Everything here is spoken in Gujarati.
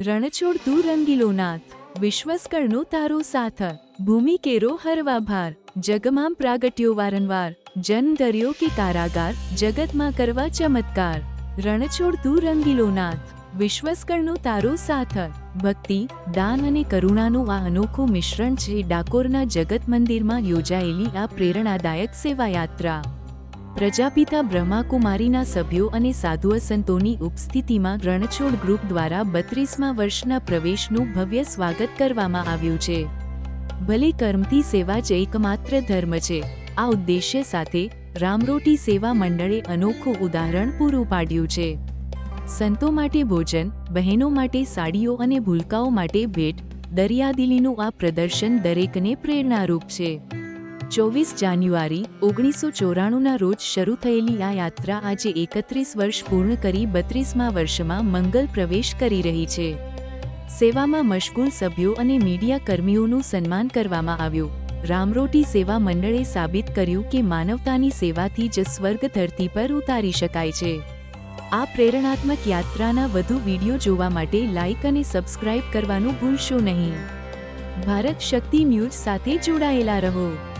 રણછોડ તું રંગીલો નાથ વિશ્વસ્કળનો તારો સાથ, ભૂમિ કેરો હરવા ભાર જગમાં પ્રાગટ્યો વારંવાર, જન દર્યો કે કારાગાર, જગતમાં કરવા ચમત્કાર. રણછોડ તું રંગીલો નાથ વિશ્વસ્કળનો તારો સાથ, ભક્તિ, દાન અને કરુણાનું આ અનોખું મિશ્રણ છે ડાકોરના જગત મંદિરમાં યોજાયેલી આ પ્રેરણાદાયક સેવાયાત્રા. પ્રજાપિતા બ્રહ્માકુમારીના સભ્યો અને સાધુ સંતોની ઉપસ્થિતિમાં રણછોડ ગ્રુપ દ્વારા બત્રીસમા વર્ષના પ્રવેશનું ભવ્ય સ્વાગત કરવામાં આવ્યું છે. ભલે કર્મથી સેવા જ એકમાત્ર ધર્મ છે, આ ઉદ્દેશ્ય સાથે રામરોટી સેવા મંડળે અનોખું ઉદાહરણ પૂરું પાડ્યું છે. સંતો માટે ભોજન, બહેનો માટે સાડીઓ અને ભૂલકાઓ માટે ભેટ, દરિયાદિલીનું આ પ્રદર્શન દરેકને પ્રેરણારૂપ છે. ચોવીસ જાન્યુઆરી, ઓગણીસો ચોરાણુંના રોજ શરૂ થયેલી આ યાત્રા આજે એકત્રીસ વર્ષ પૂર્ણ કરી બત્રીસમા વર્ષમાં મંગલ પ્રવેશ કરી રહી છે. સેવામાં મશગુલ સભ્યો અને મીડિયા કર્મીઓનું સન્માન કરવામાં આવ્યું. રામરોટી સેવા મંડળે સાબિત કર્યું કે માનવતાની સેવાથી જ સ્વર્ગ ધરતી પર ઉતારી શકાય છે. આ પ્રેરણાત્મક યાત્રાના વધુ વીડિયો જોવા માટે લાઇક અને સબસ્ક્રાઇબ કરવાનું ભૂલશો નહીં. ભારત શક્તિ ન્યૂઝ સાથે જોડાયેલા રહો.